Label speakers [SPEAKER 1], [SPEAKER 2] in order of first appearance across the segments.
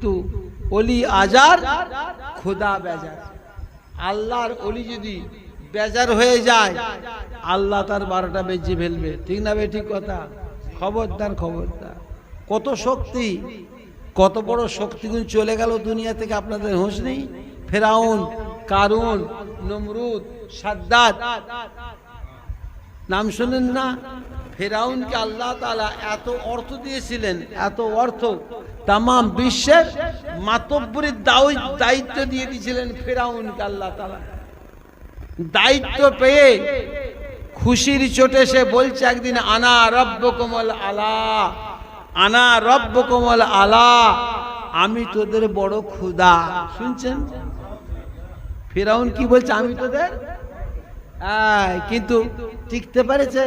[SPEAKER 1] কিন্তু অলি আজার খোদা বেজার। আল্লাহর অলি যদি বেজার হয়ে যায়, আল্লাহ তার বারোটা বেজে ফেলবে। ঠিক না বে ঠিক কথা? খবরদার খবরদার। কত শক্তি, কত বড় শক্তিগুলো চলে গেল দুনিয়া থেকে, আপনাদের হোঁশ নেই? ফেরাউন, কারুন, নমরুদ, সাদ্দাত। নাম শুনেন না? ফেরাউনকে আল্লাহ তালা এত অর্থ দিয়েছিলেন, এত অর্থ তাম বিশ্বের মাতব্বরীর দায়িত্ব দিয়ে দিয়েছিলেন ফেরাউনকে আল্লাহ তালা দায়িত্ব পেয়ে খুশির চোটে সে বলছে একদিন, আনা রব্ব কোমল আলা, আনা রব্ব কোমল আলা, আমি তোদের বড় ক্ষুদা শুনছেন? ফেরাউন কি বলছে, আমি তোদের? কিন্তু টিকতে পেরেছে।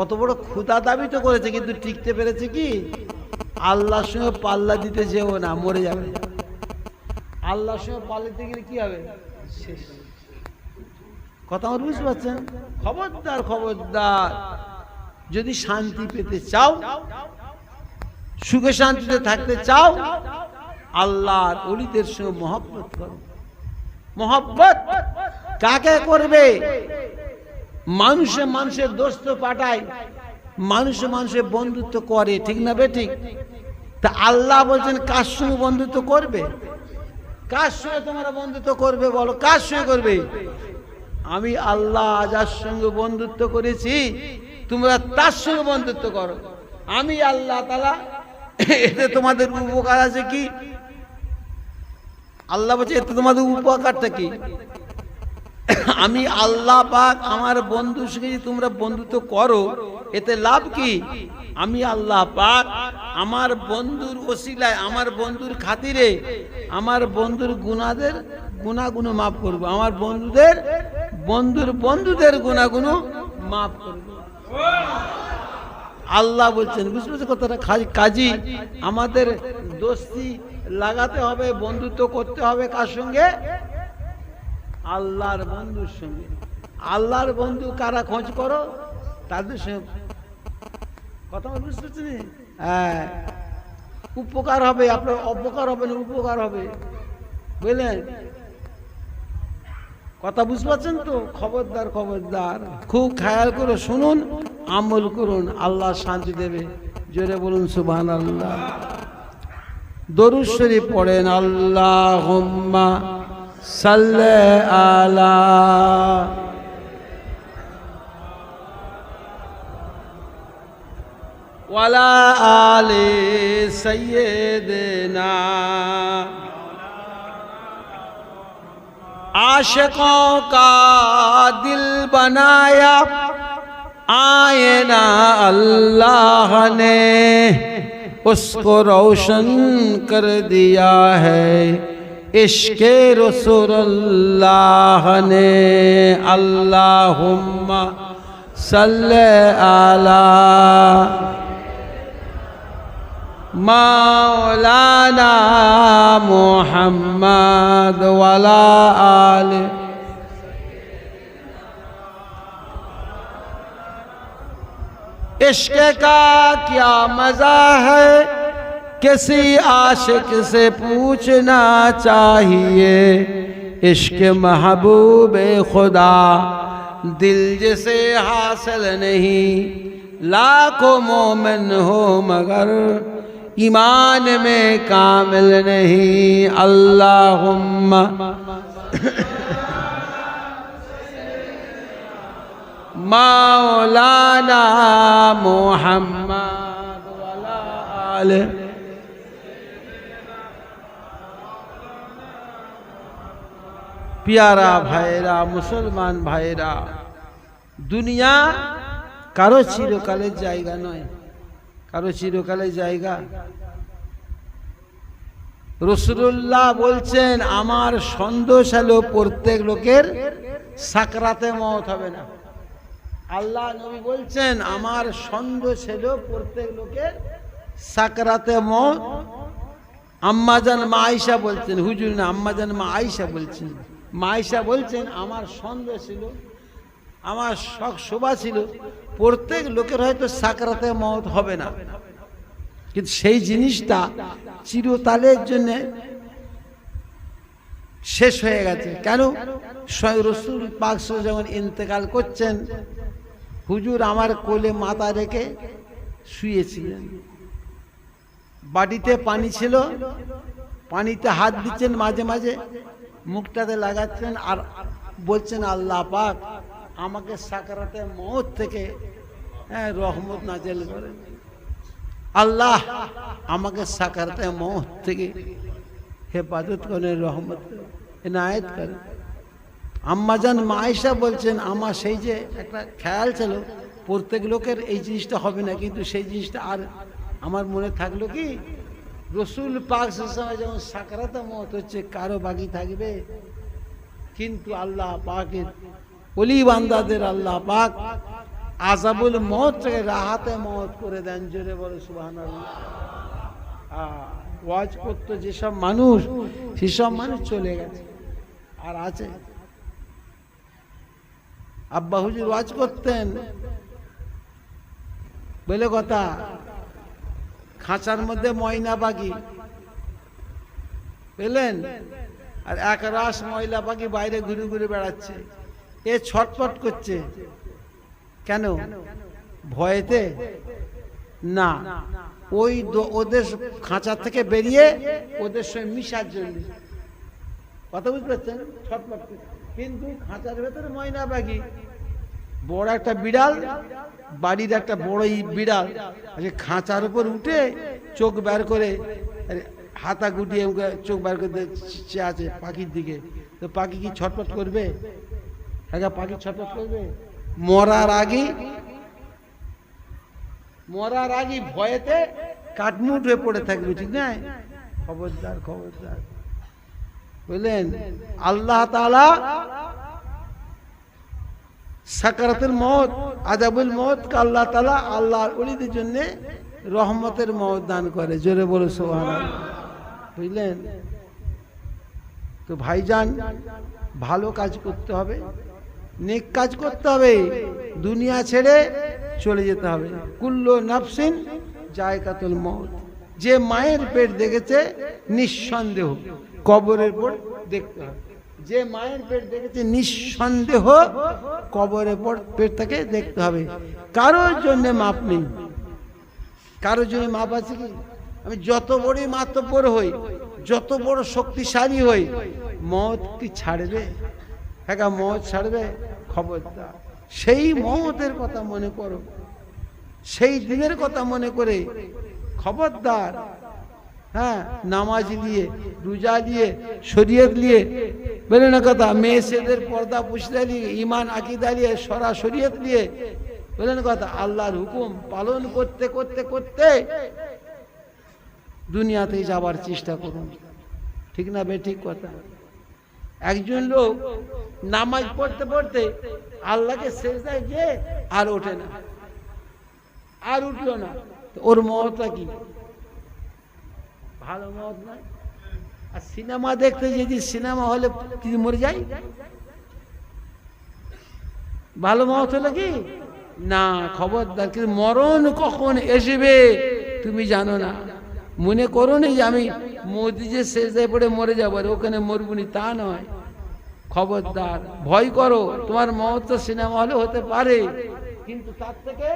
[SPEAKER 1] অত বড় ক্ষুদা দাবি তো করেছে, কিন্তু টিকতে পেরেছে কি? আল্লাহর সঙ্গে পাল্লা দিতে যেও না, মরে যাবে। আল্লাহর সঙ্গে পাল্লা দিতে গেলে কি হবে? শেষ। কথা আমার বুঝতে পারছেন? খবরদার খবরদার। যদি শান্তি পেতে চাও, সুখে শান্তিতে থাকতে চাও, আল্লাহর অলিদের সঙ্গে মহব্বত করো। মহব্বত কাকে করবে? মানুষে মানুষের দোস্ত পাঠায়, মানুষে মানুষে বন্ধুত্ব করে, ঠিক না বে ঠিক? তা আল্লাহ বলছেন, কার সঙ্গে বন্ধুত্ব করবে? কার সঙ্গে তোমরা বন্ধুত্ব করবে বলো, কার সঙ্গে করবে? আমি আল্লাহ যার সঙ্গে বন্ধুত্ব করেছি, তোমরা তার সঙ্গে বন্ধুত্ব করো। আমি আল্লাহ তালা এতে তোমাদের উপকার আছে কি? আল্লাহ বলছে, এতে তোমাদের উপকারটা কি? আমি আল্লাহ পাক আমার বন্ধুর সঙ্গে তোমরা বন্ধুত্ব করো, এতে লাভ কি? আমি আল্লাহ পাক আমার বন্ধুর ওসিলায়, আমার বন্ধুর খাতিরে, আমার বন্ধুর গুণাদের গুণাগুণ মাফ করব। আমার বন্ধুদের, বন্ধুর বন্ধুদের গুণাগুণ মাফ করব। আল্লাহ বলছেন, বুঝতে পারছ কথাটা? কাজী, আমাদের দোস্তি লাগাতে হবে, বন্ধুত্ব করতে হবে কার সঙ্গে? আল্লাহর বন্ধুর সঙ্গে আল্লাহর বন্ধু কারা খোঁজ করো? তাদের সঙ্গে। কথা বুঝতে পারছি নি? হ্যাঁ। উপকার হবে, আপনার অপকার হবে না উপকার হবে। বুঝলেন? কথা বুঝতে পারছেন তো? খবরদার খবরদার। খুব খেয়াল করে শুনুন, আমল করুন, আল্লাহ শান্তি দেবে। জোরে বলুন সুবহান আল্লাহ দরুদ শরীফ পড়েন আল্লাহ صلی اللہ ولا آل سیدنا عاشقوں کا دل بنایا، آئینہ اللہ نے اس کو روشن کر دیا ہے۔ عشق رسول اللہ نے اللہم صلی اللہ مولانا محمد ولا آل عشق کا کیا مزہ ہے؟ کسی عاشق سے پوچھنا چاہیے؟ عشق محبوب خدا، دل جسے حاصل نہیں۔ لاکھوں مومن ہو مگر ایمان میں کامل نہیں۔ اللہم مولانا محمد পিয়ারা ভাইরা মুসলমান ভাইরা দুনিয়া কারও চিরকালের জায়গা নয়। কারও চিরকালের জায়গা। রসুল্লাহ বলছেন, আমার সন্দেশ হলো প্রত্যেক লোকের সাকরাতে মত হবে না। আল্লাহ নবী বলছেন, আমার সন্দেশ হলো প্রত্যেক লোকের সাকরাতে মত। আম্মাজান মা আয়সা বলছেন, হুজুর না, আম্মাজান মা আয়সা বলছেন। মা আয়সা বলছেন, আমার সন্দেহ ছিল, আমার শখ, শোভা ছিল, প্রত্যেক লোকের হয়তো সাকরাতে মত হবে না। কিন্তু সেই জিনিসটা চিরতালের জন্য শেষ হয়ে গেছে। কেন? স্বয়ং রসুল পাক সাল্লাল্লাহু যখন ইন্তেকাল করছেন, হুজুর আমার কোলে মাথা রেখে শুয়েছিলেন। বাটিতে পানি ছিল, পানিতে হাত দিচ্ছেন মাঝে মাঝে। মুখটাতে লাগাচ্ছেন আর বলছেন আল্লাহ পাক আমাকে সাকারাতে মত থেকে হ্যাঁ রহমত নাজেল করেন আল্লাহ আমাকে সাকারাতে মত থেকে হেফাজত করেন রহমত এনায়েত করেন আম্মাজান মায়েশা বলছেন, আমার সেই যে একটা খেয়াল ছিল, প্রত্যেক লোকের এই জিনিসটা হবে না, কিন্তু সেই জিনিসটা আর আমার মনে থাকল কি? রসুল পাক যেমন সাকারাতে মত হচ্ছে, কারও বাকি থাকবে। কিন্তু আল্লাহ পাকের অলি বান্দাদের আল্লাহ পাক আজাবুল মত রাহাতে মত করে দেন জোরে বলে সুবাহান ওয়াজ করতো যেসব মানুষ, সেসব মানুষ চলে গেছে। আর আছে। আব্বা হুজুর ওয়াজ করতেন। বলে কথা খাঁচার মধ্যে ময়না পাখি পেলেন? আর এক রাস ময়লা পাখি বাইরে ঘুরে ঘুরে বেড়াচ্ছে। এ ছটপট করছে। কেন? ভয়েতে? না। ওই ওদের খাঁচা থেকে বেরিয়ে ওদের সঙ্গে মিশার জন্য। কথা বুঝতে পারছেন? ছটপট। কিন্তু খাঁচার ভেতরে ময়না পাখি বড় একটা বিড়াল, বাড়ির একটা বড় বিড়াল। আচ্ছা খাঁচার উপর উঠে চোখ বের করে হাতা গুটিয়ে ওকে চোখ বের করে দেখছে আছে পাখির দিকে। তো পাখি কি ছটপট করবে? পাখি ছটপট করবে? মরার আগে মরার আগে ভয়েতে কাটমুট হয়ে পড়ে থাকবে, ঠিক না খবরদার খবরদার। বুঝলেন আল্লাহ তাআলা সাকারাতের মত আজাবুল মত আল্লাহ তালা আল্লাহর অলিদের জন্য রহমতের মত দান করে। জোরে বলে সোহান বুঝলেন? তো ভাইজান, ভালো কাজ করতে হবে, নেক কাজ করতে হবে, দুনিয়া ছেড়ে চলে যেতে হবে। কুল্লো নাফসিন জায়কাতুল মত যে মায়ের পেট দেখেছে, নিঃসন্দেহ কবরের পর দেখতে হবে। যে মায়ের পেট দেখেছে নিঃসন্দেহ কবরের পর পেটটাকে দেখতে হবে। কারোর জন্য মাপ নেই। কারোর জন্য মাপ আছে কি? আমি যত বড়ই মাতব্বর হই, যত বড় শক্তিশালী হই মত কি ছাড়বে? হ্যাঁ মত ছাড়বে? খবরদার। সেই মতের কথা মনে করো। সেই দিনের কথা মনে করে। খবরদার। হ্যাঁ নামাজ নিয়ে রোজা নিয়ে শরীয়ত নিয়ে বেরো না কথা মেয়ে ছেলেদের পর্দা পুষতে নিয়ে ইমান আকিদা নিয়ে সরা শরীয়ত নিয়ে বলেন কথা, আল্লাহর হুকুম পালন করতে করতে করতে দুনিয়াতে যাবার চেষ্টা করুন। ঠিক না বে, ঠিক কথা? একজন লোক নামাজ পড়তে পড়তে আল্লাহকে দেয় গিয়ে আর ওঠে না, আর উঠল না। ওর মহতা কি? ভালো মত নয় আর সিনেমা দেখতে যদি সিনেমা হলে কি মরে যাই ভালো মত হলো কি? না, খবরদার, কিন্তু মরণ কখন আসবে তুমি জানো না। মনে করো নি যে আমি মোদি যে শেষদায় পড়ে মরে যাব ওখানে মরবুনি তা নয়। খবরদার, ভয় করো, তোমার মত সিনেমা হলে হতে পারে। কিন্তু তার থেকে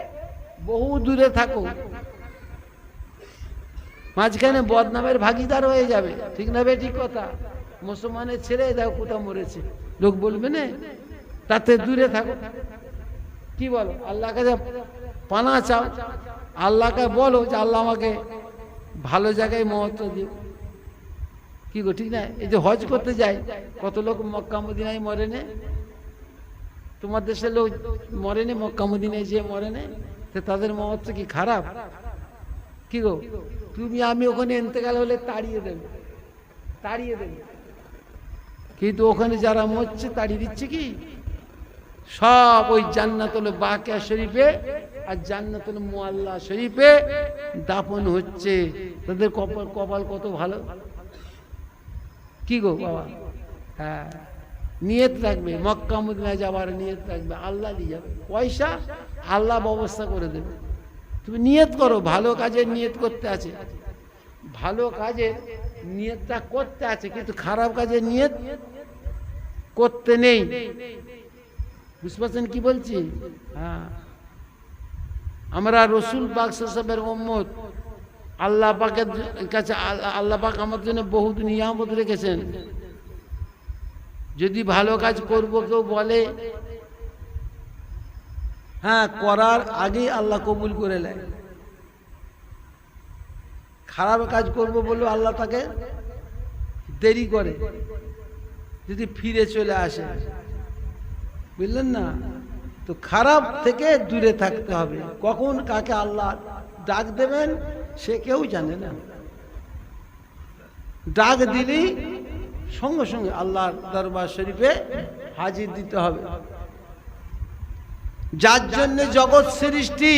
[SPEAKER 1] বহু দূরে থাকো। মাঝখানে বদনামের ভাগিদার হয়ে যাবে। ঠিক না ঠিক কথা? মুসলমানের ছেড়ে দেখো কোথাও মরেছে। লোক বলবে না, তাতে দূরে থাকো। কি বলো? আল্লাহ কাছে পানা চাও? আল্লাহকে বলো যে আল্লাহ আমাকে ভালো জায়গায় মহত্ব দিও কি গো, ঠিক না? এই যে হজ করতে যায় কত লোক মক্কা মদিনায় মরে নে? তোমার দেশের লোক মরে নে, মক্কা মদিনায় যে মরে নে? তাদের মহত্ব কি খারাপ? কি গো? তুমি আমি ওখানে এনতেকাল হলে তাড়িয়ে দেবে। তাড়িয়ে দেবে। কিন্তু ওখানে যারা মরছে তাড়িয়ে দিচ্ছে কি? সব ওই জান্নাতুল বাকিয়া শরীফে আর জান্নাতুল মোয়াল্লা শরীফে দাপন হচ্ছে। তাদের কপাল কপাল কত ভালো? কি গো বাবা? হ্যাঁ নিয়ত রাখবে। মক্কা মদিনায় যাবার নিয়ত রাখবে। আল্লাহ দিয়ে যাবে। পয়সা আল্লাহ ব্যবস্থা করে দেবে। তুমি নিয়ত করো, ভালো কাজের নিয়ত করতে আছে। ভালো কাজে নিয়তটা করতে আছে, কিন্তু খারাপ কাজের নিয়ত করতে নেই। বুঝতে পারছেন কি বলছি? হ্যাঁ। আমরা রসুল পাক সাহেবের মোহাম্মদ আল্লাহ পাকের কাছে, আল্লাহ পাক আমার জন্য বহুত নিয়ামত রেখেছেন। যদি ভালো কাজ করব, কেউ বলে হ্যাঁ করার আগেই আল্লাহ কবুল করে নেয়। খারাপ কাজ করব বলল আল্লাহ তাকে দেরি করে, যদি ফিরে চলে আসে। বুঝলেন না? তো খারাপ থেকে দূরে থাকতে হবে। কখন কাকে আল্লাহ ডাক দেবেন, সে কেউ জানে না। ডাক দিলেই সঙ্গে সঙ্গে আল্লাহর দরবার শরীফে হাজির দিতে হবে। যার জন্য জগৎ সৃষ্টি।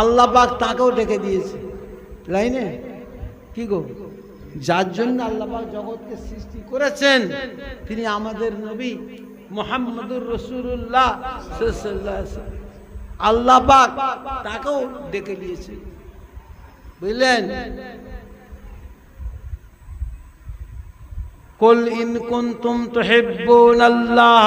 [SPEAKER 1] আল্লাহ পাক তাকেও ডেকে দিয়েছে। লাইনে? কি গো? যার জন্য আল্লাহ পাক জগৎকে সৃষ্টি করেছেন, তিনি আমাদের নবী মোহাম্মদুর রসুল্লাহ আল্লাহ পাক তাকেও ডেকে দিয়েছে। বুঝলেন? কুল ইন কুনতুম তুহিব্বুন আল্লাহ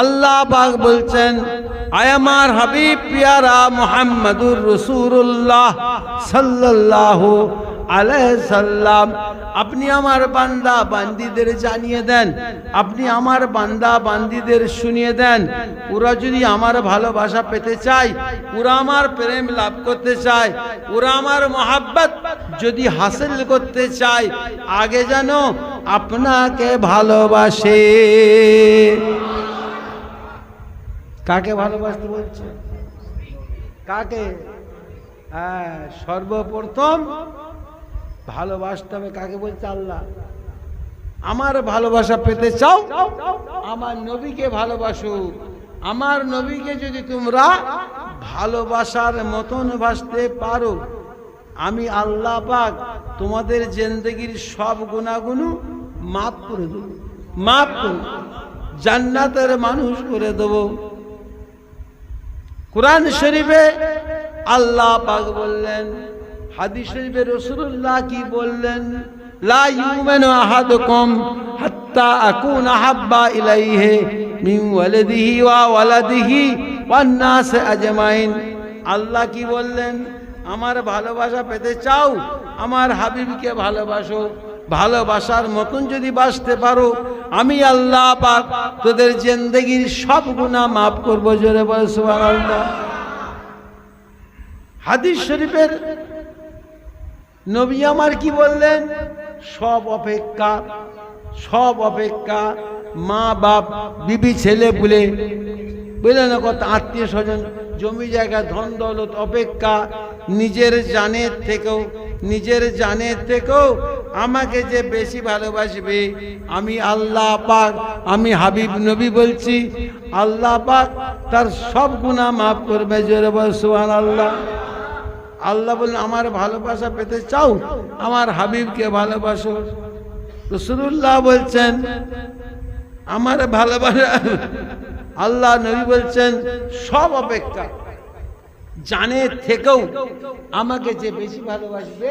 [SPEAKER 1] আল্লাহ পাক বলছেন, আয় আমার হাবিব, পিয়ারা মুহাম্মাদুর রাসূলুল্লাহ সাল্লাল্লাহু আলাইহি সাল্লাম। আপনি আমার বান্দা বান্দিদের জানিয়ে দেন, আপনি আমার বান্দা বান্দিদের শুনিয়ে দেন। ওরা যদি আমার ভালোবাসা পেতে চায়, ওরা আমার প্রেম লাভ করতে চায়, ওরা আমার মহাব্বত যদি হাসিল করতে চায়, আগে যেন আপনাকে ভালোবাসে। কাকে ভালোবাসতে বলছে? কাকে? হ্যাঁ সর্বপ্রথম ভালোবাসতে হবে কাকে বলছে আল্লাহ? আমার ভালোবাসা পেতে চাও? আমার নবীকে ভালোবাসো। আমার নবীকে যদি তোমরা ভালোবাসার মতন ভাসতে পারো, আমি আল্লাহ পাক তোমাদের জেন্দেগির সব গুণাগুণ মাফ করে দেবো। মাফ করে জান্নাতের মানুষ করে দেবো। কোরআন শরীফে আল্লাহ পাক বললেন, হাদিস শরীফে রসুল্লাহ কি বললেন? লা ইউমিনু আহাদুকুম হাত্তা আকুনা হাব্বা ইলাইহি মিন ওয়ালিদিহি ওয়া ওয়ালাদিহি ওয়ান নাস আজমাইন। আল্লাহ কি বললেন? আমার ভালোবাসা পেতে চাও, আমার হাবিবকে ভালোবাসো। ভালোবাসার মতন যদি বাসতে পারো, আমি আল্লাহ পাক তোদের জিন্দগির সব গুনাহ মাফ করব, জোরে বল আল্লাহ হাদিস শরীফের নবী আমার কি বললেন? সব অপেক্ষা সব অপেক্ষা, মা বাপ, বিবি, ছেলে, পুলে। বুঝলেন না কত আত্মীয় স্বজন? জমি জায়গা, ধন দৌলত, অপেক্ষা, নিজের জানের থেকেও নিজের জানের থেকেও আমাকে যে বেশি ভালোবাসবে, আমি আল্লাহ পাক, আমি হাবিব নবী বলছি, আল্লাহ পাক তার সব গুণা মাফ করবে জোরে বল আল্লাহ আল্লাহ বললেন আমার ভালোবাসা পেতে চাও? আমার হাবিবকে ভালোবাসো। রসুল্লাহ বলছেন, আমার ভালোবাসা আল্লাহ নবী বলছেন, সব অপেক্ষা। জানে থেকেও আমাকে যে বেশি ভালোবাসবে,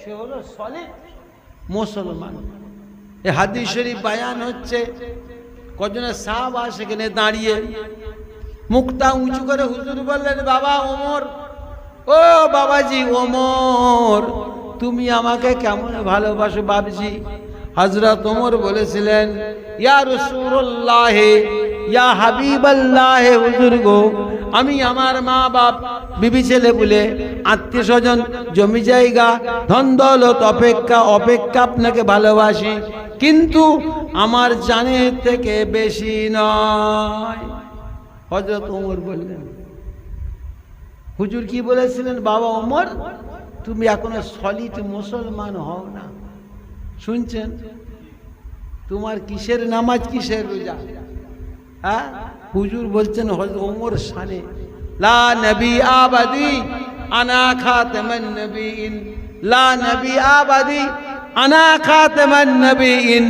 [SPEAKER 1] সে হলো সলিড মুসলমান। এ হাদিস শরীফ বায়ান হচ্ছে কজনের সাহাবা সেখানে দাঁড়িয়ে। মুখটা উঁচু করে হুজুর বললেন, বাবা ওমর, ও বাবাজি ওমর, তুমি আমাকে কেমন ভালোবাসো বাবজি হজরত ওমর বলেছিলেন, ইয়া রসুল্লাহ ইয়া হাবিবাল্লাহ, হুজুর আমি আমার মা বাপ বিবি ছেলে বলে আত্মীয় স্বজন জমি জায়গা, ধন দৌলত, অপেক্ষা অপেক্ষা আপনাকে ভালোবাসি, কিন্তু আমার জানের থেকে বেশি নয়। হজরত ওমর বললেন, হুজুর কি বলেছিলেন, বাবা ওমর, তুমি এখনও সলিড মুসলমান হও না। শুনছেন? তোমার কিসের নামাজ, কিসের রোজা? হ্যাঁ? হুজুর বলছেন ওমর সানে লা নবী আবাদি আনা খাতামান নবীন লা নবী আবাদি আনা খাতেমান নবীন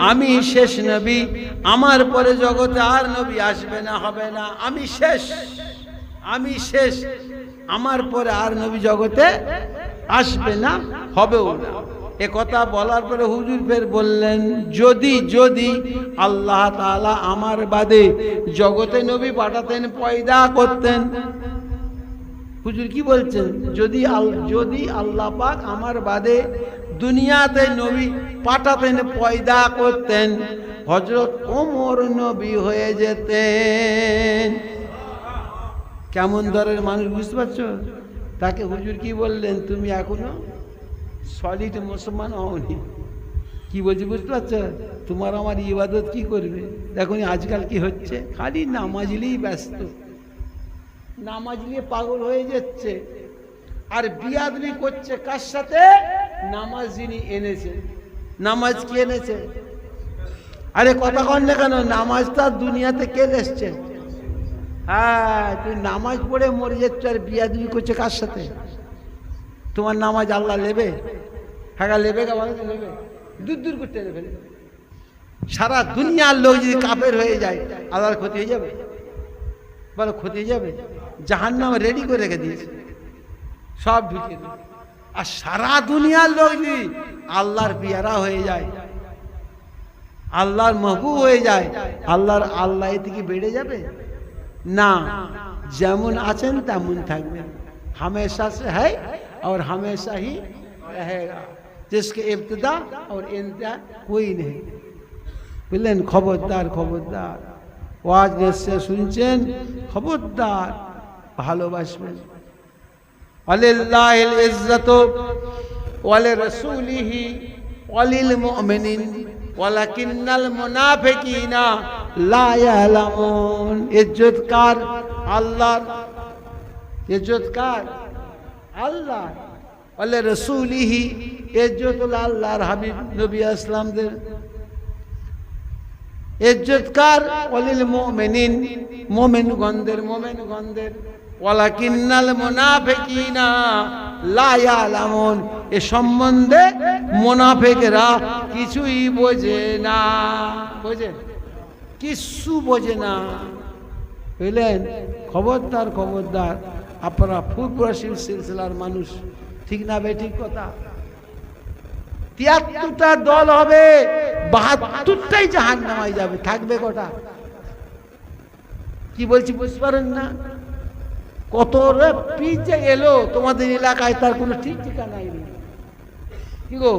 [SPEAKER 1] আমি শেষ নবী, আমার পরে জগতে আর নবী আসবে না, হবে না। আমি শেষ আমি শেষ। আমার পরে আর নবী জগতে আসবে না, হবেও না। এ কথা বলার পরে হুজুর ফের বললেন, যদি যদি আল্লাহ তাআলা আমার বাদে জগতে নবী পাঠাতেন, পয়দা করতেন। হুজুর কি বলছেন? যদি যদি আল্লাহ পাক আমার বাদে দুনিয়াতে নবী পাঠাতেন, পয়দা করতেন হজরত ওমর নবী হয়ে যেতেন। কেমন দরের মানুষ বুঝতে পারছ? তাকে হুজুর কি বললেন, তুমি এখনও সলিড মুসলমান হওনি। কি বলছি, বুঝতে পারছ? তোমার আমার ইবাদত কি করবে? দেখো আজকাল কি হচ্ছে? খালি নামাজলেই ব্যস্ত। নামাজ নিয়ে পাগল হয়ে যাচ্ছে। আর বিয়াদবি করছে কার সাথে? নামাজ যিনি এনেছে। নামাজ কি এনেছে? আরে কথা কন না কেন নামাজটা দুনিয়াতে কে এসছে হ্যাঁ তুই নামাজ পড়ে মরে যাচ্ছ আর বিয়াদবি করছে কার সাথে? তোমার নামাজ আল্লাহ লেবে? হ্যাঁ লেবে গা বলো লেবে। দূর দূর করতে নেবে সারা দুনিয়ার লোক যদি কাপের হয়ে যায়, আল্লাহর ক্ষতি হয়ে যাবে? বলো, ক্ষতি হয়ে যাবে? জাহান নাম রেডি করে রেখে দিয়েছে। সব ঢুকিয়ে আর সারা দুনিয়ার লোক যদি আল্লাহর পিয়ারা হয়ে যায়, আল্লাহর মহবু হয়ে যায়, আল্লাহর আল্লাহ থেকে বেড়ে যাবে? না, যেমন আছেন তেমন থাকবেন। হামেশা সে হ্যাঁ? और हमेशा ही रहेगा जिसके इब्तदा और इंतहा कोई नहीं বুঝলেন খবরদার খবরদার ওয়াজ নিশ্চয় শুনছেন খবরদার ভালোবাসবেন আলিল্লাহিল ইজ্জাত ওয়ালি রাসূলিহি ওয়ালিল মুমিনিন ওয়ালাকিন্নাল মুনাফিকিনা লা ইয়ালামুন ইজ্জত কার আল্লাহর ইজ্জত কার আল্লাহ। ওয়ালি রাসূলিহি ইজ্জত হলো আল্লাহর হাবিব নবী আসলামদের। ইজ্জতকার ওয়ালিল মুমিনিন মুমিন গন্ধের মুমিন গন্ধের লা ইয়ালামুন। এ সম্বন্ধে মুনাফিকরা কিছুই বোঝে না। বোঝে? কিছু বোঝে না। বুঝলেন? খবরদার খবরদার। আপনারা ফুরপুরাশীল সিলসিলার মানুষ। ঠিক না বে ঠিক কথা? তিয়াত্তরটা দল হবে, বাহাত্তরটাই জাহান নামাই যাবে। থাকবে কটা? কি বলছি বুঝতে পারেন না? কত পিজে এলো তোমাদের এলাকায় তার কোনো ঠিক ঠিকানা নেই। কি গো,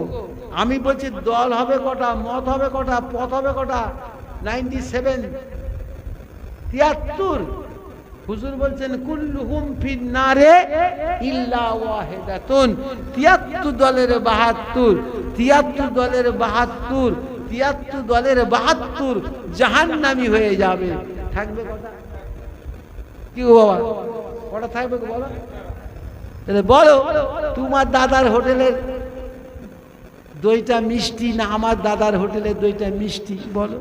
[SPEAKER 1] আমি বলছি দল হবে কটা, মত হবে কটা, পথ হবে কটা? নাইনটি সেভেন, তিয়াত্তর। হুজুর বলছেন, কুল্লুহুম ফিন্নারে ইল্লা ওয়াহিদাতুন। 73 দলের 72 73 দলের 72 73 দলের 72 জাহান্নামী হয়ে যাবে। থাকবে কি বাবা? কটা থাকবে বলো? তাহলে বলো, তোমার দাদার হোটেলের দইটা মিষ্টি না আমার দাদার হোটেলের দইটা মিষ্টি? বলো।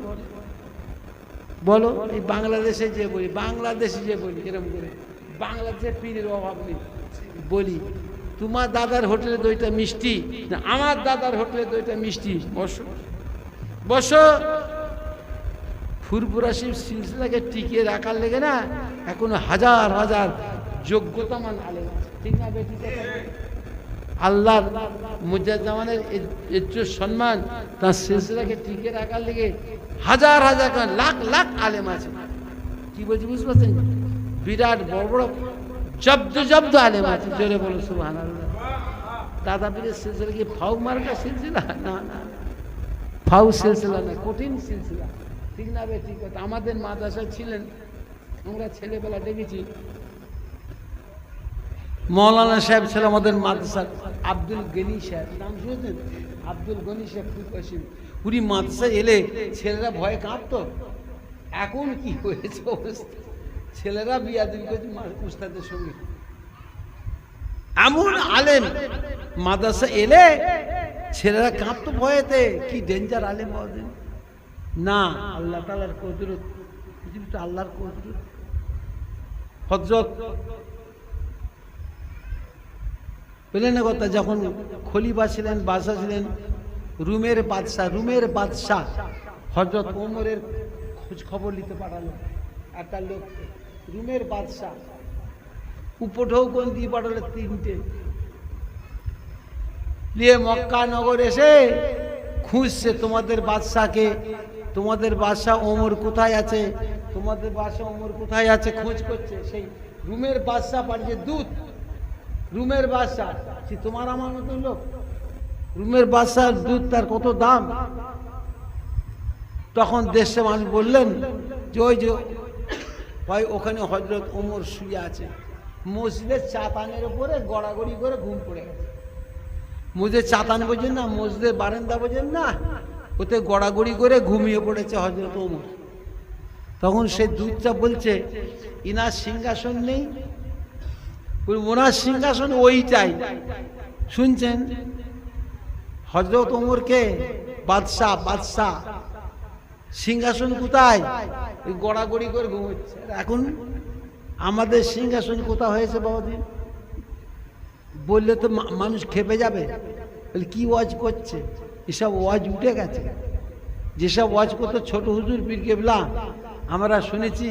[SPEAKER 1] বলো, এই বাংলাদেশে যে বলি, বাংলাদেশে যে বলি, এরকম করে। বাংলাদেশে পীরের অভাব নেই। বলি, তোমার দাদার হোটেলে দইটা মিষ্টি আমার দাদার হোটেলে দইটা মিষ্টি, বসো। বসো। ফুরপুরা শিব সিলসিলাকে টিকিয়ে রাখার লেগে না এখনও হাজার হাজার যোগ্যতামান আলেম আছে। ঠিক না বেটি আল্লাহর মুজাজ্জামানের ইজ্জত সম্মান তার সিলসিলাকে টিকে রাখার লেগে হাজার হাজার লাখ লাখ আলেম আছে। কি বলছি বুঝতে পারছেন? বিরাট বড় বড়, জব্দ জব্দ আলেম আছে। জোরে বলো সুবহান দাদা পীরের সিলসিলা কি ফাউ মার্কা সিলসিলা? না না। ফাউ সিলসিলা না, কঠিন সিলসিলা। ঠিক না বে, ঠিক কথা। আমাদের মাদ্রাসায় ছিলেন, আমরা ছেলেবেলা দেখেছি। মৌলানা সাহেব ছিল আমাদের মাদ্রাসার আব্দুল গনি সাহেব। নাম শুনেছেন? আব্দুল গনি সাহেব ফুরকাশিম পুরি মাদ্রাসায় এলে ছেলেরা ভয়ে কাঁপতো এখন কি হয়েছে অবস্থা? ছেলেরা বিয়া দিন করছে উস্তাদের সঙ্গে। এমন আলেম মাদ্রাসা এলে ছেলেরা কাঁপতো ভয়েতে। কি ডেঞ্জার আলেম বাবা না, আল্লাহ তালার কদরত। পৃথিবীতে আল্লাহর কদরত। হজরত বুঝলেন না কথা, যখন খলিফা ছিলেন, বাদশাহ ছিলেন রুমের বাদশাহ রুমের বাদশাহ। হজরত ওমরের খোঁজ খবর নিতে পাঠালো একটা লোককে। রুমের বাদশাহ উপঢৌকন দিয়ে পাঠালো? তিনটে। নিয়ে মক্কা নগর এসে খুঁজছে তোমাদের বাদশাকে তোমাদের বাদশাহ ওমর কোথায় আছে? তোমাদের বাদশাহ ওমর কোথায় আছে? খোঁজ করছে। সেই রুমের বাদশাহ পাঠিয়েছে দুধ রুমের বাদশাহ তোমার আমার মতো লোক? রুমের বাদশার দুধ তার কত দাম? তখন দেশে মানুষ বললেন, যে ওই যে, ভাই, ওখানে হজরত ওমর শুয়ে আছে। মসজিদের চাতানের উপরে গড়াগড়ি করে ঘুম পড়ে গেছে। মসজিদের চাতান বোঝেন না মসজিদের বারান্দা বোঝেন না, ওতে গড়াগড়ি করে ঘুমিয়ে পড়েছে হজরত ওমর। তখন সে দুধটা বলছে, ইনার সিংহাসন নেই? ওনার সিংহাসন ওইটাই। শুনছেন? হজরত ওমরকে বাদশাহ বাদশাহ। সিংহাসন কোথায়? ওই গড়াগড়ি করে ঘুমোচ্ছে। এখন আমাদের সিংহাসন কোথায় হয়েছে বাবাজি? বললে তো মানুষ খেপে যাবে। বলে, কি ওয়াজ করছে? এসব ওয়াজ উঠে গেছে। যেসব ওয়াজ করতো ছোট হুজুর পীর কেবলা, আমরা শুনেছি,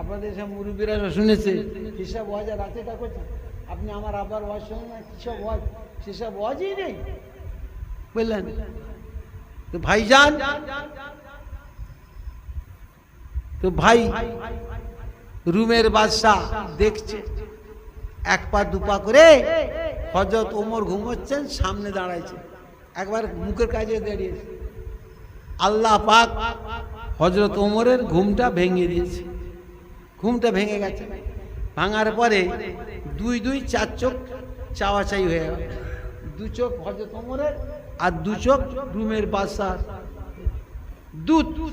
[SPEAKER 1] আপনাদের সব মুরব্বীরা শুনেছে সেসব ওয়াজ আর রাতেটা করছে? আপনি আমার আবার ওয়াজ শোনেন না, কিসব ওয়াজ? সেসব ওয়াজই নেই। বুঝলেন তো ভাইজান, তো ভাই রুমের বাদশাহ দেখছে। এক পা দুপা করে হজরত ওমর ঘুমোচ্ছেন, সামনে দাঁড়াইছে। একবার মুখের কাজে দাঁড়িয়েছে। আল্লাহ পাক হজরত ওমরের ঘুমটা ভেঙে দিয়েছে। ঘুমটা ভেঙে গেছে। ভাঙার পরে দুই দুই চার চোখ চাওয়াচাই হয়ে গেল। দু চোখ হজরত ওমরের আর দু চোখ রুমের বাদশাহ দুধ।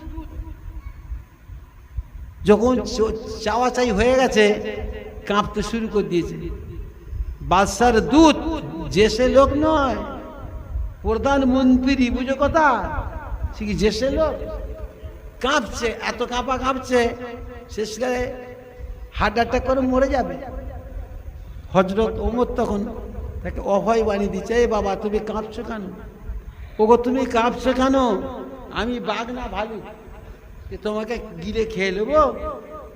[SPEAKER 1] যখন চ- চাওয়াচাই হয়ে গেছে, কাঁপতে শুরু করে দিয়েছে। বাদশার দূত যে সে লোক নয়, প্রধানমন্ত্রী, বুঝো কথা? সে কি যে সে লোক? কাঁপছে, এত কাঁপা কাঁপছে, শেষকালে হার্ট অ্যাটাক করে মরে যাবে। হজরত ওমর তখন তাকে অভয় বানিয়ে দিচ্ছে, এ বাবা, তুমি কাঁপছো কেন? ওগো, তুমি কাঁপছো কেন? আমি বাঘ না ভালুক যে তোমাকে গিলে খেয়ে নেব।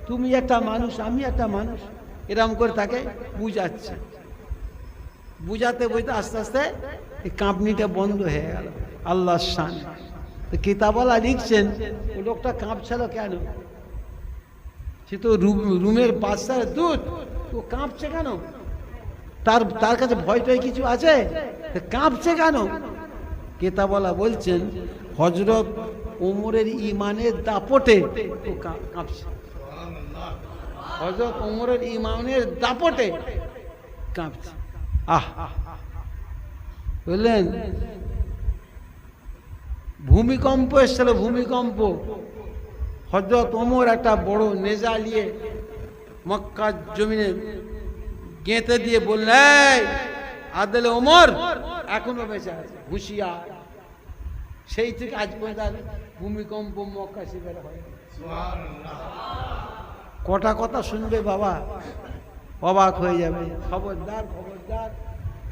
[SPEAKER 1] তুমি একটা মানুষ, আমি একটা মানুষ। এরম করে তাকে বুঝাচ্ছে। বুঝাতে বুঝতে আস্তে আস্তে এই কাঁপনিটা বন্ধ হয়ে গেল, আল্লাহর শান। তো কিতাবলা লিখছেন, ও লোকটা কাঁপছিল কেন? সে তো রুম- রুমের বাচ্চার দুধ ও কাঁপছে কেন? তার তার কাছে ভয় টয় কিছু আছে? কাঁপছে কেন? কেতাবলা বলছেন হজরত ওমরের ইমানের দাপটে কাঁপছে। হজরত ওমরের ইমানের দাপটে কাঁপছে। আহ! বুঝলেন ভূমিকম্প এসেছিল, ভূমিকম্প। হজরত ওমর একটা বড় নেজা নিয়ে মক্কার জমিনে গেঁথে দিয়ে বললে আদলে ওমর এখনও বেঁচে আছে হুঁশিয়ার। সেই থেকে আজ পর্যন্ত ভূমিকম্প মক্কা শিবের হয় কটা কথা শুনবে বাবা? অবাক হয়ে যাবে। খবরদার খবরদার।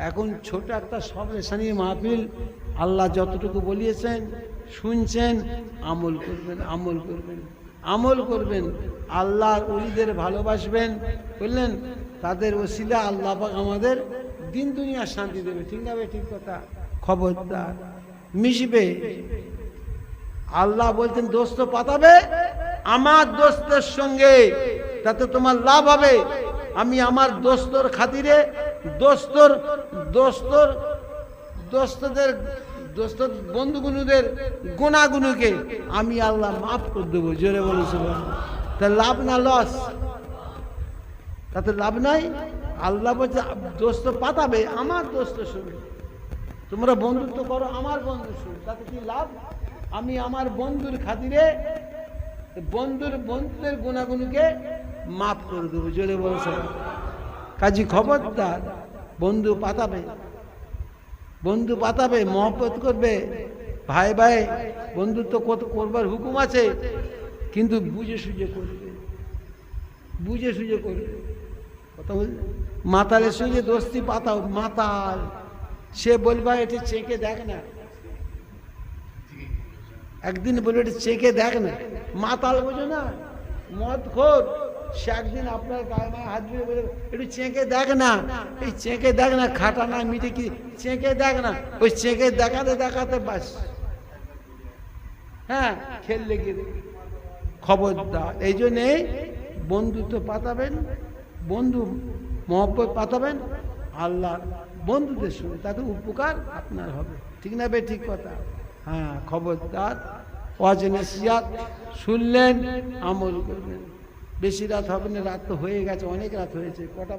[SPEAKER 1] এখন ছোট একটা সবরেশানি মাহফিল আল্লাহ যতটুকু বলিয়েছেন শুনছেন আমল করবেন আমল করবেন আমল করবেন। আল্লাহর অলিদের ভালোবাসবেন। বুঝলেন তাদের ওসিলা আল্লাহ আমাদের দিন দুনিয়ার শান্তি দেবে। ঠিক না ঠিক কথা? খবরদার। মিশবে। আল্লাহ বলছেন, দোস্ত পাতাবে? আমার দোস্তের সঙ্গে তাতে তোমার লাভ হবে। আমি আমার দোস্তর খাতিরে দোস্তর দোস্তর, দোস্তদের দোস্ত বন্ধুগুনুদের গুণাগুনুকে আমি আল্লাহ মাফ করে দেবো। জোরে বলেছিল তা লাভ না লস? তাতে লাভ নাই। আল্লাহ বলছে, দোস্ত পাতাবে, আমার দোস্তের সঙ্গে তোমরা বন্ধুত্ব করো, আমার বন্ধু সঙ্গে তাতে কি লাভ? আমি আমার বন্ধুর খাতিরে বন্ধুর বন্ধুদের গুণাগুণকে মাফ করে দেবো। জোরে বলছে কাজী খবরদার, বন্ধু পাতাবে বন্ধু পাতাবে, মহব্বত করবে। ভাই ভাই, বন্ধুত্ব কত করবার হুকুম আছে? কিন্তু বুঝে সুঝে করবে। বুঝে সুঝে করবে। কথা মাতালের সঙ্গে দোস্তি পাতাও, মাতাল। সে বলবা এটি চেকে দেখ না। একদিন বলবে একটু চেকে দেখ না। মাতাল বোঝো না মদ খোর সে একদিন আপনার গায়ে হাত দিয়ে বলে একটু চেকে দেখ না। এই চেকে দেখ না, খাটা না মিটে কি? চেকে দেখ না। ওই চেকে দেখাতে দেখাতে বাস। হ্যাঁ খেললে গিয়ে খবরদার। এই জন্যে বন্ধুত্ব পাতাবেন। বন্ধু মহব্বত পাঠাবেন, আল্লাহ বন্ধুদের সঙ্গে তাদের উপকার আপনার হবে। ঠিক না বে, ঠিক কথা? হ্যাঁ খবরদার অজেনেসিয়াত শুনলেন, আমল করবেন। বেশি রাত হবে না, রাত তো হয়ে গেছে, অনেক রাত হয়েছে, কটা